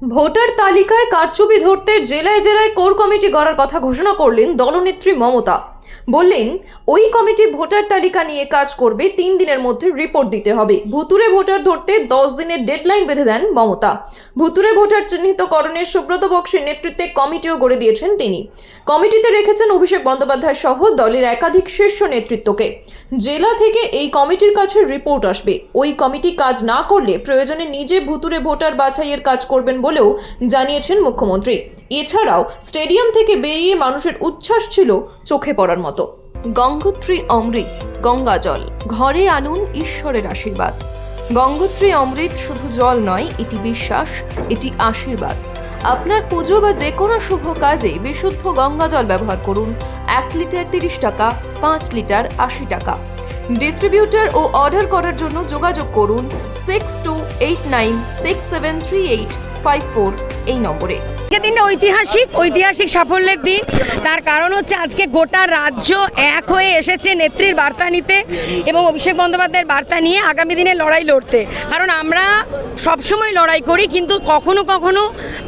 Voter তালিকায় কারচুপি ধরতে জেলায় জেলায় কোর কমিটি গড়ার কথা ঘোষণা করলেন দলনেত্রী মমতা। বললেন, ওই কমিটি ভোটার তালিকা নিয়ে কাজ করবে, তিন দিনের মধ্যে রিপোর্ট দিতে হবে। ভুতুরে ভোটার ধরতে দশ দিনের ডেডলাইন বেঁধে দেন মমতা। ভুতুরে ভোটার চিহ্নিতকরণের সুব্রত বক্সের নেতৃত্বে কমিটিও গড়ে দিয়েছেন তিনি। কমিটিতে রেখেছেন অভিষেক বন্দ্যোপাধ্যায় সহ দলের একাধিক শীর্ষ নেতৃত্বকে। জেলা থেকে এই কমিটির কাছে রিপোর্ট আসবে। ওই কমিটি কাজ না করলে প্রয়োজনে নিজে ভুতুরে ভোটার বাছাইয়ের কাজ করবেন বলেও জানিয়েছেন মুখ্যমন্ত্রী। এছাড়াও স্টেডিয়াম থেকে বেরিয়ে মানুষের উচ্ছ্বাস ছিল চোখে পড়ার মতো। গঙ্গোত্রী অমৃত, গঙ্গা জল, ঘরে আনুন ঈশ্বরের আশীর্বাদ। গঙ্গোত্রী অমৃত শুধু জল নয়, এটি বিশ্বাস, এটি আশীর্বাদ। আপনার পুজো বা যে কোনো শুভ কাজে বিশুদ্ধ গঙ্গা জল ব্যবহার করুন। এক লিটার তিরিশ টাকা, পাঁচ লিটার আশি টাকা। ডিস্ট্রিবিউটার ও অর্ডার করার জন্য যোগাযোগ করুন six two eight nine six seven three eight five four এই নম্বরে। আজকের দিনটা ঐতিহাসিক ঐতিহাসিক সাফল্যের দিন। তার কারণ হচ্ছে আজকে গোটা রাজ্য এক হয়ে এসেছে নেত্রীর বার্তা নিতে এবং অভিষেক বন্দ্যোপাধ্যায়ের বার্তা নিয়ে আগামী দিনে লড়াই লড়তে। কারণ আমরা সবসময় লড়াই করি, কিন্তু কখনো কখনো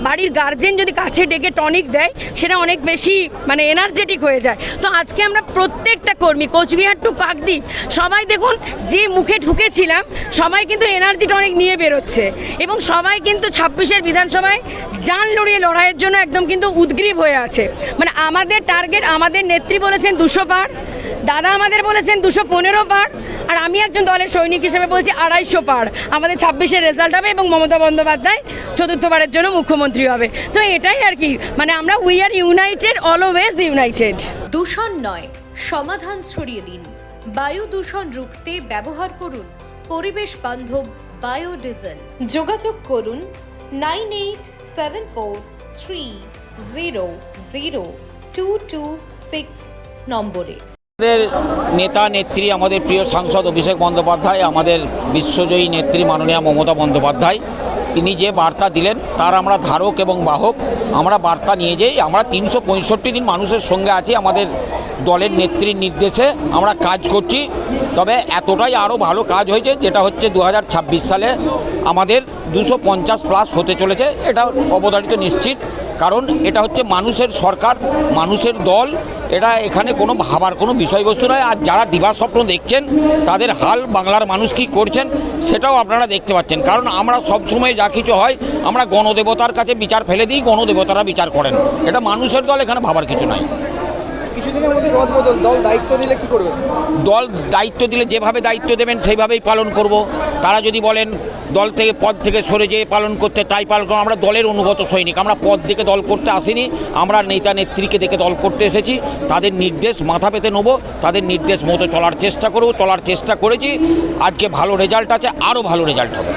বাড়ির গার্জেন যদি কাছে ডেকে টনিক দেয়, সেটা অনেক বেশি মানে এনার্জেটিক হয়ে যায়। তো আজকে আমরা প্রত্যেকটা কর্মী, কোচবিহার টু কাকদ্বীপ, সবাই দেখুন যে মুখে ঢুকেছিলাম, সবাই কিন্তু এনার্জি টনিক নিয়ে বেরোচ্ছে এবং সবাই কিন্তু ছাব্বিশের বিধানসভায় জান লড়িয়ে লড়াইয়ের জন্য একদম কিন্তু উদ্গ্রীব হয়ে আছে। মানে আমাদের টার্গেট আমাদের নেত্রী বলেছেন দুশো পার, দাদা আমাদের বলেছেন দুশো পনেরো পার, আর আমি একজন দলের সৈনিক হিসেবে বলছি আড়াইশো পার। আমাদের ছাব্বিশের রেজাল্ট হবে এবং মমতা বন্দ্যোপাধ্যায় চতুর্থবারের জন্য মুখ্যমন্ত্রী হবে। তো এটাই আর কি মানে আমরা we are united always united দূষণ নয়, সমাধান ছড়িয়ে দিন। বায়ু দূষণ রুখতে ব্যবহার করুন, পরিবেশ বান্ধব বায়োডিজেল যোগাযোগ করুন nine eight seven four three zero zero two two six নম্বরে। আমাদের নেতা, নেত্রী, আমাদের প্রিয় সাংসদ অভিষেক বন্দ্যোপাধ্যায়, আমাদের বিশ্বজয়ী নেত্রী মাননীয় মমতা বন্দ্যোপাধ্যায়, তিনি যে বার্তা দিলেন তার আমরা ধারক এবং বাহক, আমরা বার্তা নিয়ে যাই আমরা তিনশো পঁয়ষট্টি দিন মানুষের সঙ্গে আছি, আমাদের দলের নেত্রীর নির্দেশে আমরা কাজ করছি। তবে এতটাই আরও ভালো কাজ হয়েছে, যেটা হচ্ছে দু হাজার ছাব্বিশ সালে আমাদের দুশো প্লাস হতে চলেছে। এটা অবধারিত নিশ্চিত, কারণ এটা হচ্ছে মানুষের সরকার, মানুষের দল। এটা এখানে কোনো ভাবার কোনো বিষয়বস্তু নয়। আর যারা দিবাস্বপ্ন দেখছেন, তাদের হাল বাংলার মানুষ কী করছেন, সেটাও আপনারা দেখতে পাচ্ছেন। কারণ আমরা সব সময় যা কিছু হয়, আমরা গণদেবতার কাছে বিচার ফেলে দিই, গণদেবতারা বিচার করেন। এটা মানুষের দল, এখানে ভাবার কিছু নাই। কিছুদিনের মধ্যে রদ বদল। দল দায়িত্ব নিলে কি করবে? দল দায়িত্ব দিলে যেভাবে দায়িত্ব দেবেন, সেইভাবেই পালন করব। তারা যদি বলেন দল থেকে পদ থেকে সরে যেয়ে পালন করতে তাই পালন করব আমরা দলের অনুগত সৈনিক আমরা পদ দেখে দল করতে আসিনি আমরা নেতা নেত্রীকে দেখে দল করতে এসেছি তাদের নির্দেশ মাথা পেতে নেব তাদের নির্দেশ মতো চলার চেষ্টা করব চলার চেষ্টা করেছি আজকে ভালো রেজাল্ট আছে আরও ভালো রেজাল্ট হবে।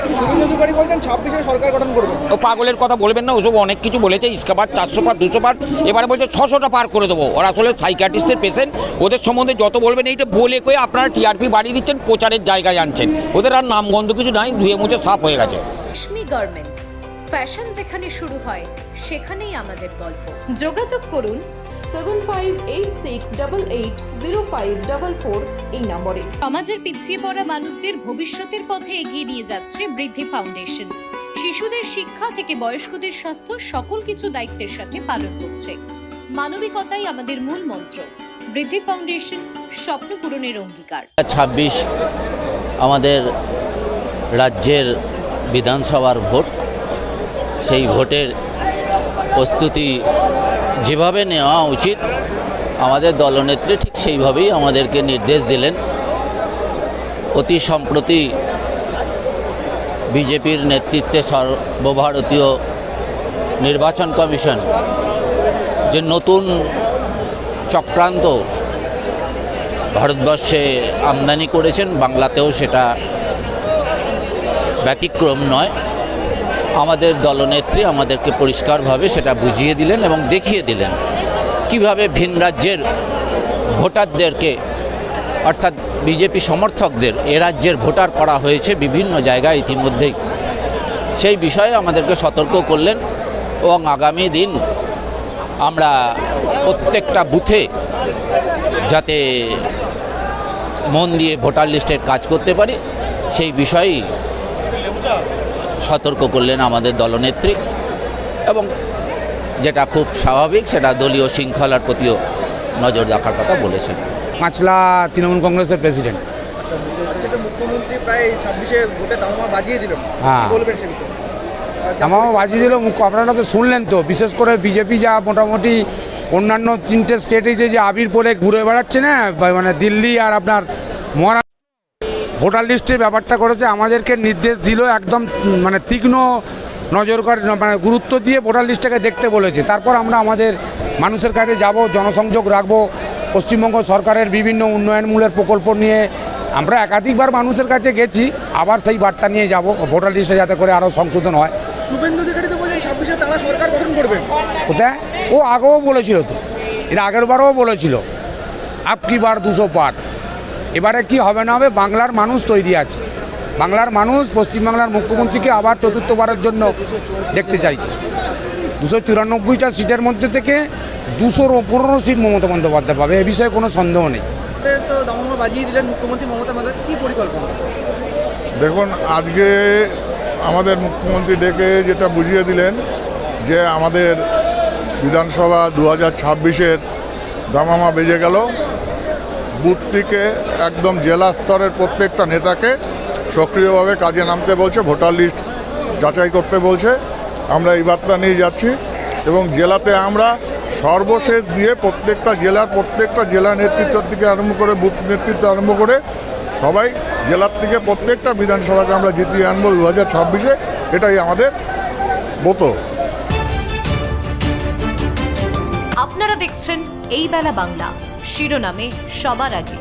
ও পাগলের কথা বলবেন না ওসব অনেক কিছু বলেছে ইস্কাবার চারশো পার দুশো পার এবারে বলছে ছশোটা পার করে দেবো। ওরা আসলে সাইকিয়াট্রিস্টের পেশেন্ট ওদের সম্বন্ধে যত বলবেন এইটা বলে কয়ে আপনারা টিআরপি বাড়িয়ে দিচ্ছেন প্রচারের জায়গায় আনছেন। ওদের আর নামগন্ধ কিছু নাই ধুয়ে মুছে সাফ হয়ে গেছে। রেশমি গার্মেন্টস ফ্যাশন যেখানে শুরু হয় সেখানেই আমাদের গল্প। যোগাযোগ করুন seven five eight six double eight zero five double four এই নম্বরে। সমাজের পিছিয়ে পড়া মানুষদের ভবিষ্যতের পথে এগিয়ে নিয়ে যাচ্ছে বৃদ্ধি ফাউন্ডেশন শিশুদের শিক্ষা থেকে বয়স্কদের স্বাস্থ্য সকল কিছু দায়িত্বের সাথে পালন করছে। মানবিকতাই আমাদের মূল মন্ত্র। বৃদ্ধি ফাউন্ডেশন স্বপ্ন পূরণের অঙ্গীকার। ছাব্বিশ আমাদের রাজ্যের বিধানসভার ভোট। সেই ভোটের প্রস্তুতি যেভাবে নেওয়া উচিত, আমাদের দলনেত্রী ঠিক সেইভাবেই আমাদেরকে নির্দেশ দিলেন। অতি সম্প্রতি বিজেপির নেতৃত্বে সর্বভারতীয় নির্বাচন কমিশন যে নতুন চক্রান্ত ভারতবর্ষে আমদানি করেছেন, বাংলাতেও সেটা ব্যতিক্রম নয়। আমাদের দলনেত্রী আমাদেরকে পরিষ্কারভাবে সেটা বুঝিয়ে দিলেন এবং দেখিয়ে দিলেন। কীভাবে ভিন রাজ্যের ভোটারদেরকে, অর্থাৎ বিজেপি সমর্থকদের, এ রাজ্যের ভোটার করা হয়েছে বিভিন্ন জায়গায় ইতিমধ্যেই। সেই বিষয়ে আমাদেরকে সতর্ক করলেন এবং আগামী দিন আমরা প্রত্যেকটা বুথে যাতে মন দিয়ে ভোটার লিস্টের কাজ করতে পারি, সেই বিষয়েই সতর্ক করলেন আমাদের দলনেত্রী এবং যেটা খুব স্বাভাবিক সেটা দলীয় শৃঙ্খলার প্রতিও নজর রাখার কথা বলেছেন। পাঁচলা তৃণমূল কংগ্রেসের প্রেসিডেন্ট। আজকে তো মুখ্যমন্ত্রী প্রায় ছাব্বিশে ভোটে দামা বাজিয়ে দিল। হ্যাঁ। বলবেন সে বিষয়ে? আমাও বাজি দিল আপনারা তো শুনলেন তো বিশেষ করে বিজেপি যা মোটামুটি অন্যান্য তিনটে স্টেটে যে যে আবির পরে ঘুরে বেড়াচ্ছে না মানে দিল্লি আর আপনার মহারাষ্ট্র ভোটার লিস্টের ব্যাপারটা করেছে আমাদেরকে নির্দেশ দিল একদম মানে তীক্ষ্ণ নজর করে মানে গুরুত্ব দিয়ে ভোটার লিস্টটাকে দেখতে বলেছে। তারপর আমরা আমাদের মানুষের কাছে যাব জনসংযোগ রাখব পশ্চিমবঙ্গ সরকারের বিভিন্ন উন্নয়নমূলক প্রকল্প নিয়ে। আমরা একাধিকবার মানুষের কাছে গেছি আবার সেই বার্তা নিয়ে যাব ভোটার লিস্টে যাতে করে আরও সংশোধন হয়। কোথায়? ও আগেও বলেছিল তো এর আগের বারও বলেছিল। আপ কি বার দুশো পার। এবারে কি হবে না হবে বাংলার মানুষ তৈরি আছে। বাংলার মানুষ পশ্চিমবাংলার মুখ্যমন্ত্রীকে আবার চতুর্থবারের জন্য দেখতে চাইছে। দুশো চুরানব্বইটা সিটের মধ্যে থেকে দুশোর পনেরো সিট মমতা বন্দ্যোপাধ্যায় পাবে এ বিষয়ে কোনো সন্দেহ নেই। তো দামা বাজিয়ে দিলেন মুখ্যমন্ত্রী মমতা বন্দ্যোপাধ্যায় পরিকল্পনা? দেখুন আজকে আমাদের মুখ্যমন্ত্রী ডেকে যেটা বুঝিয়ে দিলেন যে আমাদের বিধানসভা দু হাজার ছাব্বিশের দামামা বেজে গেল। বুথটিকে একদম জেলা স্তরের প্রত্যেকটা নেতাকে সক্রিয়ভাবে কাজে নামতে বলছে, ভোটার লিস্ট যাচাই করতে বলছে। আমরা এই বার্তা নিয়ে যাচ্ছি এবং জেলাতে আমরা সর্বশেষ দিয়ে প্রত্যেকটা জেলার প্রত্যেকটা জেলা নেতৃত্ব থেকে আরম্ভ করে, বুথ নেতৃত্ব আরম্ভ করে সবাই জেলার থেকে প্রত্যেকটা বিধানসভাকে আমরা জিতিয়ে আনব দু হাজার ছাব্বিশে। এটাই আমাদের ব্রত আপনারা দেখছেন এই বেলা বাংলা। শিরোনামে সবার আগে।